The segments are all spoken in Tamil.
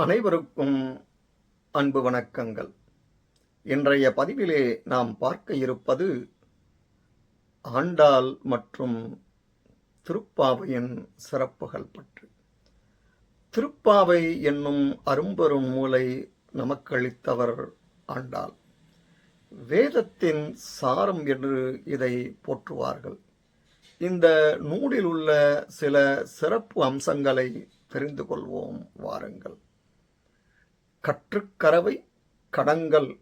அனைவருக்கும் அன்பு வணக்கங்கள். இன்றைய பதிவிலே நாம் பார்க்க இருப்பது ஆண்டாள் மற்றும் திருப்பாவையின் சிறப்புகள் பற்றி. திருப்பாவை என்னும் அரும்பெரும் மூலை நமக்களித்தவர் ஆண்டாள். வேதத்தின் சாரம் என்று இதை போற்றுவார்கள். இந்த நூலில் உள்ள சில சிறப்பு அம்சங்களை தெரிந்து கொள்வோம் வாருங்கள். கற்றுக்கரவை கடங்கள்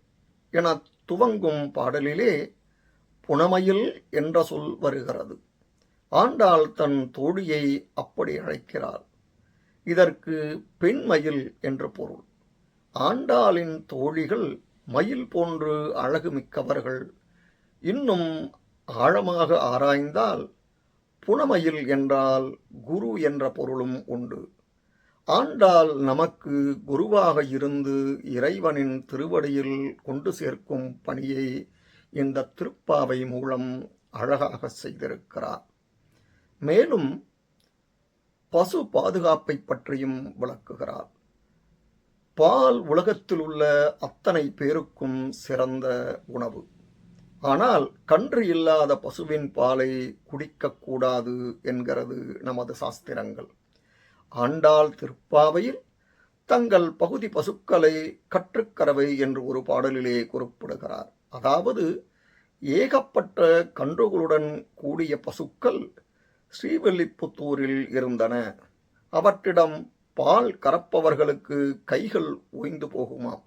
என துவங்கும் பாடலிலே புனமையில் என்ற சொல் வருகிறது. ஆண்டாள் தன் தோழியை அப்படி அழைக்கிறாள். இதற்கு பெண் மயில் என்று பொருள். ஆண்டாளின் தோழிகள் மயில் போன்று அழகு மிக்கவர்கள் இன்னும் ஆழமாக ஆராய்ந்தால் புனமயில் என்றால் குரு என்ற பொருளும் உண்டு. ஆண்டாள் நமக்கு குருவாக இருந்து இறைவனின் திருவடியில் கொண்டு சேர்க்கும் பணியை இந்த திருப்பாவை மூலம் அழகாக செய்திருக்கிறார். மேலும் பசு பாதுகாப்பை பற்றியும் விளக்குகிறார். பால் உலகத்தில் உள்ள அத்தனை பேருக்கும் சிறந்த உணவு. ஆனால் கன்று இல்லாத பசுவின் பாலை குடிக்கக்கூடாது என்கிறது நமது சாஸ்திரங்கள். ஆண்டாள் திருப்பாவையில் தங்கள் பகுதி பசுக்களை கற்றுக்கறவை என்று ஒரு பாடலிலே குறிப்பிடுகிறார். அதாவது ஏகப்பட்ட கன்றுகளுடன் கூடிய பசுக்கள் ஸ்ரீவில்லிபுத்தூரில் இருந்தன. அவற்றிடம் பால் கறப்பவர்களுக்கு கைகள் ஓய்ந்து போகுமாம்.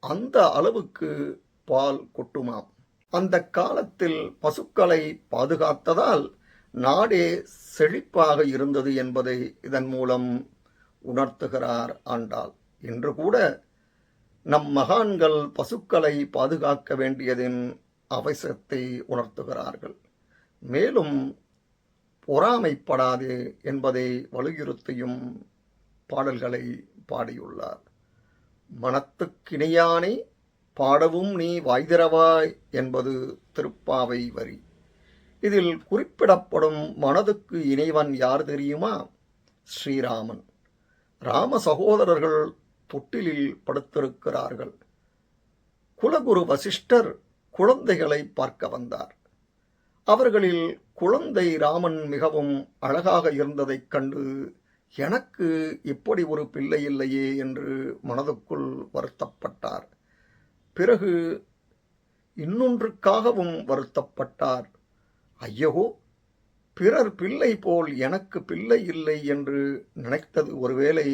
அந்த அளவுக்கு பால் கொட்டுமாம். அந்த காலத்தில் பசுக்களை பாதுகாத்ததால் நாடே செழிப்பாக இருந்தது என்பதை இதன் மூலம் உணர்த்துகிறார் ஆண்டாள். இன்று கூட நம் மகான்கள் பசுக்களை பாதுகாக்க வேண்டியதின் அவசியத்தை உணர்த்துகிறார்கள். மேலும் பொறாமைப்படாதே என்பதை வலியுறுத்தியும் பாடல்களை பாடியுள்ளார். மனத்துக்கிணையானே பாடவும் நீ வாய்திரவாய் என்பது திருப்பாவை வரி. இதில் குறிப்பிடப்படும் மனதுக்கு இணைவன் யார் தெரியுமா? ஸ்ரீராமன். ராம சகோதரர்கள் தொட்டிலில் படுத்திருக்கிறார்கள். குலகுரு வசிஷ்டர் குழந்தைகளை பார்க்க வந்தார். அவர்களில் குழந்தை ராமன் மிகவும் அழகாக இருந்ததைக் கண்டு எனக்கு இப்படி ஒரு பிள்ளை இல்லையே என்று மனதுக்குள் வருத்தப்பட்டார். பிறகு இன்னொன்றுக்காகவும் வருத்தப்பட்டார். ஐயோ பிறர் பிள்ளை போல் எனக்கு பிள்ளை இல்லை என்று நினைத்தது ஒருவேளை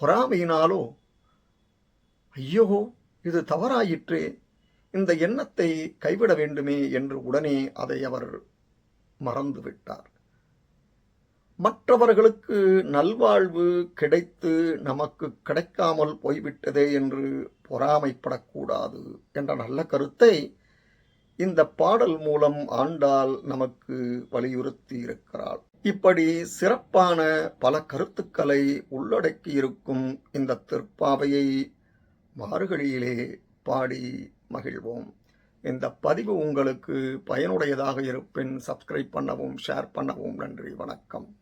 பொறாமையினாலோ? ஐயோ இது தவறாயிற்றே இந்த எண்ணத்தை கைவிட வேண்டுமே என்று உடனே அதை அவர் மறந்துவிட்டார் மற்றவர்களுக்கு நல்வாழ்வு கிடைத்து நமக்கு கிடைக்காமல் போய்விட்டதே என்று பொறாமைப்படக்கூடாது என்ற நல்ல கருத்தை இந்த பாடல் மூலம் ஆண்டாள் நமக்கு வலியுறுத்தி இருக்கிறாள் இப்படி சிறப்பான பல கருத்துக்களை உள்ளடக்கி இருக்கும் இந்த திருப்பாவையை மார்கழியிலே பாடி மகிழ்வோம். இந்த பதிவு உங்களுக்கு பயனுடையதாக இருப்பின் சப்ஸ்கிரைப் பண்ணவும் ஷேர் பண்ணவும் நன்றி வணக்கம்.